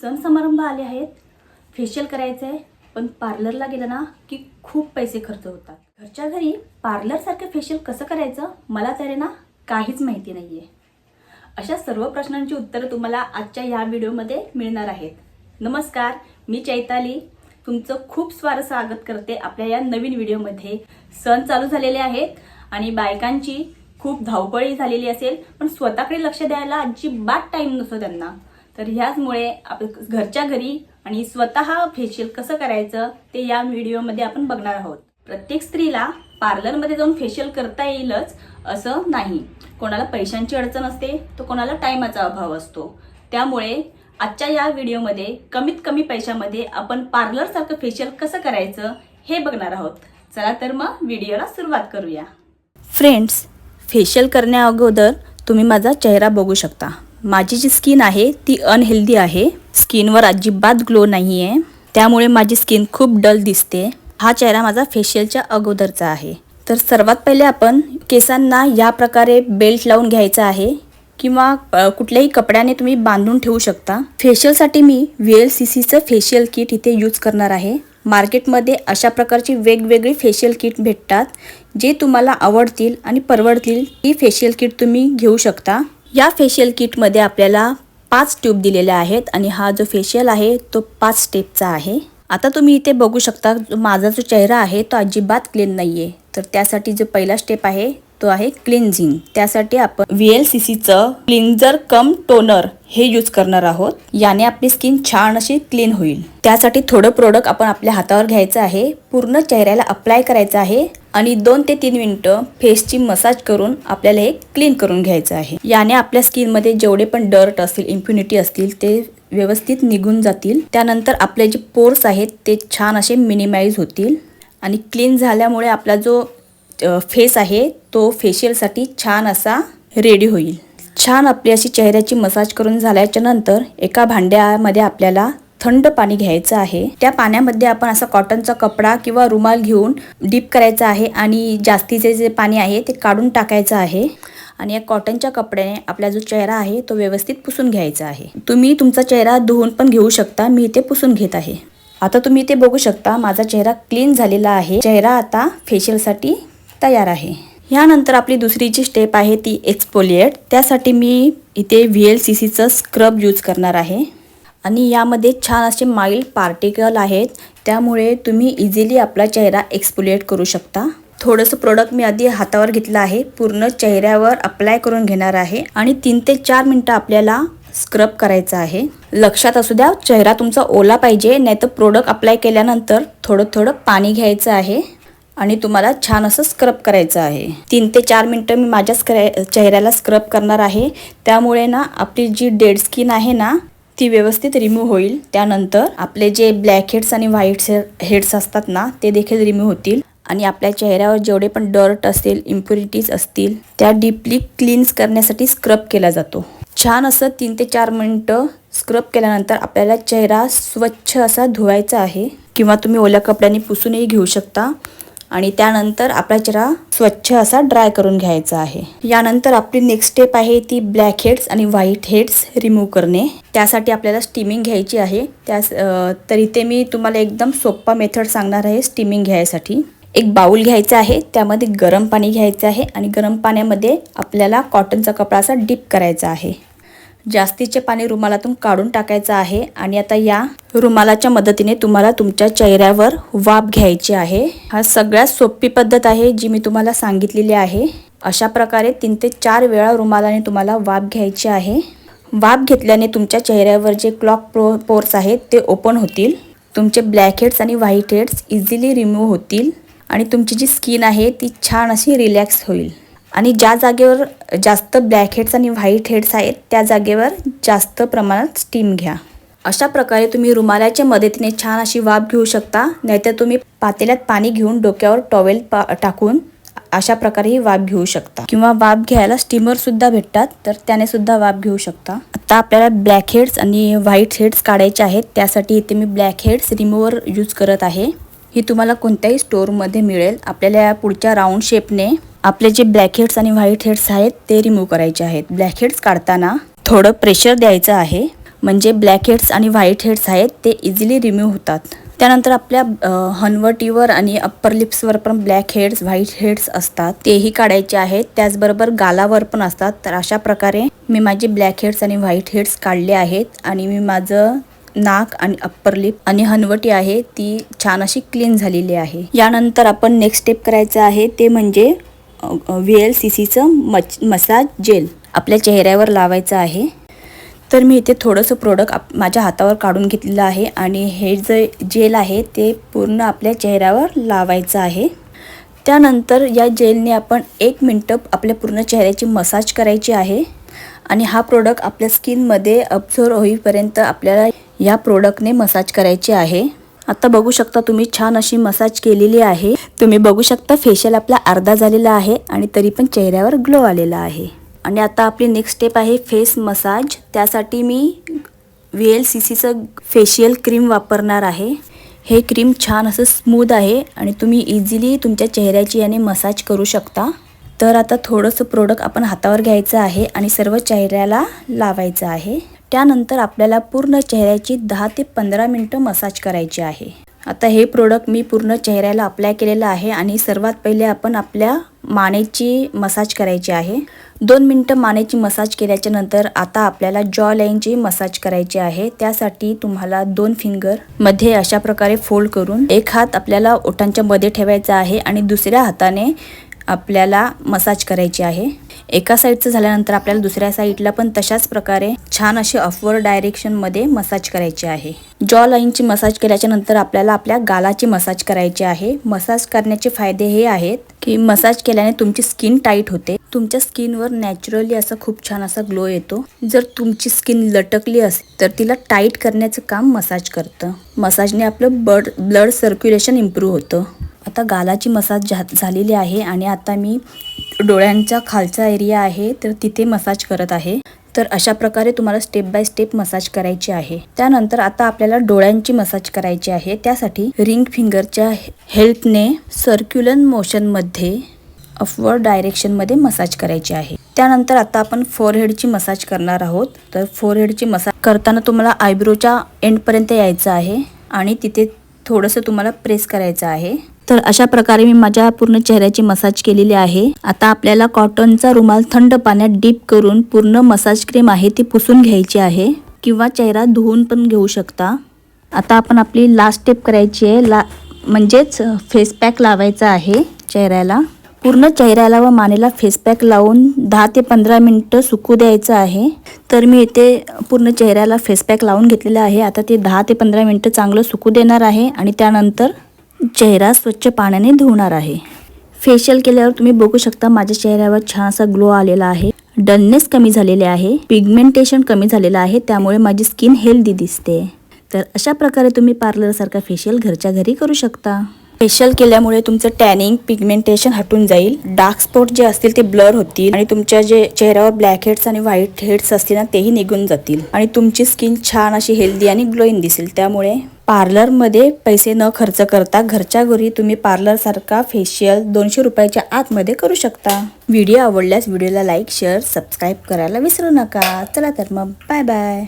सण समारंभ आले आहेत. फेशियल करायचं आहे. पण पार्लरला गेलं ना की खूप पैसे खर्च होतात. घरच्या घरी पार्लरसारखं फेशियल कसं करायचं? मला तरी ना काहीच माहिती नाही आहे अशा सर्व प्रश्नांची उत्तरं तुम्हाला आजच्या या व्हिडिओमध्ये मिळणार आहेत. नमस्कार मी चैताली. तुमचं खूप स्वार स्वागत करते आपल्या या नवीन व्हिडिओमध्ये. सण चालू झालेले आहेत आणि बायकांची खूप धावपळी झालेली असेल पण स्वतःकडे लक्ष द्यायला अजिबात टाईम नसतो त्यांना. तर ह्याचमुळे आप घरच्या घरी आणि स्वतः फेशियल कसं करायचं ते या व्हिडिओमध्ये आपण बघणार आहोत. प्रत्येक स्त्रीला पार्लरमध्ये जाऊन फेशियल करता येईलच असं नाही. कोणाला पैशांची अडचण असते तर कोणाला टायमाचा अभाव असतो. त्यामुळे आजच्या या व्हिडिओमध्ये कमीत कमी पैशामध्ये आपण पार्लरसारखं फेशियल कसं करायचं हे बघणार आहोत. चला तर मग व्हिडिओला सुरुवात करूया. फ्रेंड्स फेशियल करण्या अगोदर तुम्ही माझा चेहरा बघू शकता. माझी जी स्किन आहे ती अनहेल्दी आहे. स्किनवर अजिबात ग्लो नाही आहे त्यामुळे माझी स्किन खूप डल दिसते. हा चेहरा माझा फेशियलच्या अगोदरचा आहे. तर सर्वात पहिले आपण केसांना या प्रकारे बेल्ट लावून घ्यायचा आहे किंवा कुठल्याही कपड्याने तुम्ही बांधून ठेवू शकता. फेशियलसाठी मी व्ही एल सी सीचं फेशियल किट इथे यूज करणार आहे. मार्केटमध्ये अशा प्रकारची वेगवेगळी फेशियल किट भेटतात. जे तुम्हाला आवडतील आणि परवडतील ती फेशियल किट तुम्ही घेऊ शकता. या फेशियल किटमध्ये आपल्याला पाच ट्यूब दिलेल्या आहेत आणि हा जो फेशियल आहे तो पाच स्टेपचा आहे. आता तुम्ही इथे बघू शकता माझा जो चेहरा आहे तो अजिबात क्लीन नाही आहे तर त्यासाठी जो पहिला स्टेप आहे तो आहे क्लिन्झिंग त्यासाठी आपण व्ही एल सी सीचं क्लिन्झर कम टोनर हे यूज करणार आहोत. याने आपली स्किन छान अशी क्लीन होईल. त्यासाठी थोडं प्रोडक्ट आपण आपल्या हातावर घ्यायचं आहे. पूर्ण चेहऱ्याला अप्लाय करायचं आहे आणि दोन ते तीन मिनिटं फेसची मसाज करून आपल्याला हे क्लीन करून घ्यायचं आहे. याने आपल्या स्किनमध्ये जेवढे पण डर्ट असतील इम्प्युनिटी असतील ते व्यवस्थित निघून जातील. त्यानंतर आपले जे पोर्स आहेत ते छान असे मिनिमाइज होतील. आणि क्लीन झाल्यामुळे आपला जो फेस आहे तो फेशियलसाठी छान असा रेडी होईल. छान आपली अशी चेहऱ्याची मसाज करून झाल्याच्यानंतर एका भांड्यामध्ये आपल्याला थंड पाणी घ्यायचं आहे. त्या पाण्यामध्ये आपण असा कॉटनचा कपडा किंवा रुमाल घेऊन डीप करायचा आहे आणि जास्तीचे जे पाणी आहे ते काढून टाकायचं आहे. आणि या कॉटनच्या कपड्याने आपला जो चेहरा आहे तो व्यवस्थित पुसून घ्यायचा आहे. तुम्ही तुमचा चेहरा धुवून पण घेऊ शकता. मी इथे पुसून घेत आहे. आता तुम्ही इथे बघू शकता माझा चेहरा क्लीन झालेला आहे. चेहरा आता फेशियलसाठी तयार आहे. ह्यानंतर आपली दुसरी जी स्टेप आहे ती एक्सपोलिएट त्यासाठी मी इथे व्ही एल सी सीचं स्क्रब यूज करणार आहे. आणि यामध्ये छान असे माइल्ड पार्टिकल आहेत. त्यामुळे तुम्ही इझिली आपला चेहरा एक्सपोलिएट करू शकता. थोडंसं प्रोडक्ट मी आधी हातावर घेतलं आहे. पूर्ण चेहऱ्यावर अप्लाय करून घेणार आहे. आणि तीन ते चार मिनटं आपल्याला स्क्रब करायचं आहे. लक्षात असू द्या चेहरा तुमचा ओला पाहिजे नाही तर प्रोडक्ट अप्लाय केल्यानंतर थोडं थोडं पाणी घ्यायचं आहे. आणि तुम्हाला छान असं स्क्रब करायचं आहे. तीन ते चार मिनटं मी माझ्या स्क्रे चेहऱ्याला स्क्रब करणार आहे. त्यामुळे ना आपली जी डेड स्किन आहे ना ती व्यवस्थित रिमूव्ह होईल. त्यानंतर आपले जे ब्लॅक हेड्स आणि व्हाईट हेड्स असतात ना ते देखील रिमूव्ह होतील. आणि आपल्या चेहऱ्यावर जेवढे पण डर्ट असतील इम्प्युरिटीज असतील त्या डीपली क्लीन्स करण्यासाठी स्क्रब केला जातो. छान असं तीन ते चार मिनटं स्क्रब केल्यानंतर आपल्याला चेहरा स्वच्छ असा धुवायचा आहे. किंवा तुम्ही ओल्या कपड्यांनी पुसूनही घेऊ शकता. आणि त्यानंतर आपला चेहरा स्वच्छ असा ड्राय करून घ्यायचा आहे. यानंतर आपली नेक्स्ट स्टेप आहे ती ब्लॅक हेड्स आणि व्हाईट हेड्स रिमूव्ह करणे. त्यासाठी आपल्याला स्टीमिंग घ्यायची आहे. त्यास तरी तर इथे मी तुम्हाला एकदम सोप्पा मेथड सांगणार आहे स्टीमिंग घ्यायसाठी. एक बाऊल घ्यायचा आहे त्यामध्ये गरम पाणी घ्यायचं आहे आणि गरम पाण्यामध्ये आपल्याला कॉटनचा कपडा असा डिप करायचा आहे. जास्तीचे पाणी रुमालातून काढून टाकायचं आहे आणि आता या रुमालाच्या मदतीने तुम्हाला तुमच्या चेहऱ्यावर वाफ घ्यायची आहे. हा सगळ्यात सोपी पद्धत आहे जी मी तुम्हाला सांगितलेली आहे. अशा प्रकारे तीन ते चार वेळा रुमालाने तुम्हाला वाफ घ्यायची आहे. वाफ घेतल्याने तुमच्या चेहऱ्यावर जे क्लॉक प्रो पोर्स आहेत ते ओपन होतील. तुमचे ब्लॅक हेड्स आणि व्हाईट हेड्स इझिली रिमूव्ह होतील आणि तुमची जी स्किन आहे ती छान अशी रिलॅक्स होईल. आणि ज्या जागेवर जास्त ब्लॅक हेड्स आणि व्हाईट हेड्स आहेत त्या जागेवर जास्त प्रमाणात स्टीम घ्या. अशा प्रकारे तुम्ही रुमालाच्या मदतीने छान अशी वाफ घेऊ शकता नाहीतर तुम्ही पातेल्यात पाणी घेऊन डोक्यावर टॉवेल पा टाकून अशा प्रकारे ही वाफ घेऊ शकता. किंवा वाफ घ्यायला स्टीमर सुद्धा भेटतात तर त्याने सुद्धा वाफ घेऊ शकता. आता आपल्याला ब्लॅक हेड्स आणि व्हाईट हेड्स काढायचे आहेत त्यासाठी इथे मी ब्लॅक हेड्स रिमूव्हर यूज करत आहे. ही तुम्हाला कोणत्याही स्टोअरमध्ये मिळेल. आपल्याला या पुढच्या राऊंड शेपने आपले जे ब्लॅक हेड्स आणि व्हाईट हेड्स आहेत ते रिमूव्ह करायचे आहेत. ब्लॅक हेड्स काढताना थोडं प्रेशर द्यायचं आहे. म्हणजे ब्लॅक हेड्स आणि व्हाईट हेड्स आहेत ते इझिली रिमूव्ह होतात. त्यानंतर आपल्या हनवटीवर आणि अप्पर लिप्सवर पण ब्लॅक हेड्स व्हाईट हेड्स असतात. तेही काढायचे आहेत. त्याचबरोबर गालावर पण असतात. तर अशा प्रकारे मी माझे ब्लॅक हेड्स आणि व्हाईट हेड्स काढले आहेत आणि मी माझं नाक आणि अप्पर लिप आणि हनवटी आहे ती छान अशी क्लीन झालेली आहे. यानंतर आपण नेक्स्ट स्टेप करायचं आहे ते म्हणजे व्ही एल सी सीचं मच मसाज जेल आपल्या चेहऱ्यावर लावायचं आहे. तर मी इथे थोडंसं प्रोडक्ट आप माझ्या हातावर काढून घेतलेलं आहे आणि हे जे जेल आहे ते पूर्ण आपल्या चेहऱ्यावर लावायचं आहे. त्यानंतर या जेलने आपण एक मिनटं आपल्या पूर्ण चेहऱ्याची मसाज करायची आहे आणि हा प्रोडक्ट आपल्या स्किनमध्ये अब्झॉर्व होईपर्यंत आपल्याला या प्रोडक्टने मसाज करायची आहे. आता बघू शकता तुम्ही छान अशी मसाज केलेली आहे. तुम्ही बघू शकता फेशियल आपला अर्धा झालेला आहे आणि तरी पण चेहऱ्यावर ग्लो आलेला आहे. आणि आता आपली नेक्स्ट स्टेप आहे फेस मसाज त्यासाठी मी व्ही एल सी सीचं फेशियल क्रीम वापरणार आहे. हे क्रीम छान असं स्मूद आहे आणि तुम्ही इझिली तुमच्या चेहऱ्याची याने मसाज करू शकता. तर आता थोडंसं प्रोडक्ट आपण हातावर घ्यायचं आहे आणि सर्व चेहऱ्याला लावायचं आहे. त्यानंतर आपल्याला पूर्ण चेहऱ्याची दहा ते पंधरा मिनटं मसाज करायची आहे. आता हे प्रोडक्ट मी पूर्ण चेहऱ्याला अप्लाय केलेलं आहे आणि सर्वात पहिले आपण आपल्या मानेची मसाज करायची आहे. दोन मिनटं मानेची मसाज केल्याच्यानंतर आता आपल्याला जॉ लाईनची मसाज करायची आहे. त्यासाठी तुम्हाला दोन फिंगरमध्ये अशा प्रकारे फोल्ड करून एक हात आपल्याला ओठांच्या मध्ये ठेवायचा आहे आणि दुसऱ्या हाताने आपल्याला मसाज करायची आहे. एका साईडचं झाल्यानंतर आपल्याला दुसऱ्या साईडला पण तशाच प्रकारे छान अशी अफवर डायरेक्शनमध्ये मसाज करायची आहे. जॉ लाईनची मसाज केल्याच्यानंतर आपल्याला आपल्या गालाची मसाज करायची आहे. मसाज करण्याचे फायदे हे आहेत की मसाज केल्याने तुमची स्किन टाईट होते. तुमच्या स्किनवर नॅचरली असं खूप छान असा ग्लो येतो. जर तुमची स्किन लटकली असेल तर तिला टाईट करण्याचं काम मसाज करतं. मसाजने आपलं ब्लड ब्लड सर्क्युलेशन इम्प्रूव्ह होतं. आता गालाची मसाज झा झालेली आहे आणि आता मी डोळ्यांचा खालचा एरिया आहे तर तिथे मसाज करत आहे. तर अशा प्रकारे तुम्हाला स्टेप बाय स्टेप मसाज करायची आहे. त्यानंतर आता आपल्याला डोळ्यांची मसाज करायची आहे. त्यासाठी रिंग फिंगरच्या हेल्पने सर्क्युलर मोशनमध्ये अपवर्ड डायरेक्शनमध्ये मसाज करायची आहे. त्यानंतर आता आपण फोरहेडची मसाज करणार आहोत. तर फोरहेडची मसाज करताना तुम्हाला आयब्रोच्या एंडपर्यंत यायचं आहे आणि तिथे थोडंसं तुम्हाला प्रेस करायचं आहे. तर अशा प्रकारे मी माझ्या पूर्ण चेहऱ्याची मसाज केलेली आहे. आता आपल्याला कॉटनचा रुमाल थंड पाण्यात डीप करून पूर्ण मसाज क्रीम आहे ती पुसून घ्यायची आहे. किंवा चेहरा धुवून पण घेऊ शकता. आता आपण आपली लास्ट स्टेप करायची आहे. ला म्हणजेच फेस पॅक लावायचा आहे चेहऱ्याला. पूर्ण चेहऱ्याला व मानेला फेस पॅक लावून दहा ते पंधरा मिनटं सुकू द्यायचं आहे. तर मी इथे पूर्ण चेहऱ्याला फेस पॅक लावून घेतलेलं आहे. आता ते दहा ते पंधरा मिनटं चांगलं सुकू देणार आहे. आणि त्यानंतर चेहरा स्वच्छ पाण्याने धुवणार आहे. फेशियल केल्यावर तुम्ही बघू शकता माझ्या चेहऱ्यावर छान असा ग्लो आलेला आहे. डलनेस कमी झालेले आहे. पिगमेंटेशन कमी झालेलं आहे. त्यामुळे माझी स्किन हेल्दी दिसते. तर अशा प्रकारे तुम्ही पार्लरसारखा फेशियल घरच्या घरी करू शकता. फेशियल केल्यामुळे तुमचं टॅनिंग पिगमेंटेशन हटून जाईल. डार्क स्पॉट जे असतील ते ब्लर होतील आणि तुमच्या जे चेहऱ्यावर ब्लॅक हेड्स आणि व्हाईट हेड्स असतील ना तेही निघून जातील. आणि तुमची स्किन छान अशी हेल्दी आणि ग्लोईन दिसेल. त्यामुळे पार्लरमध्ये पैसे न खर्च करता घरच्या घरी तुम्ही पार्लरसारखा फेशियल दोनशे रुपयाच्या आतमध्ये करू शकता. व्हिडिओ आवडल्यास व्हिडिओला लाईक शेअर सबस्क्राईब करायला विसरू नका. चला तर मग बाय बाय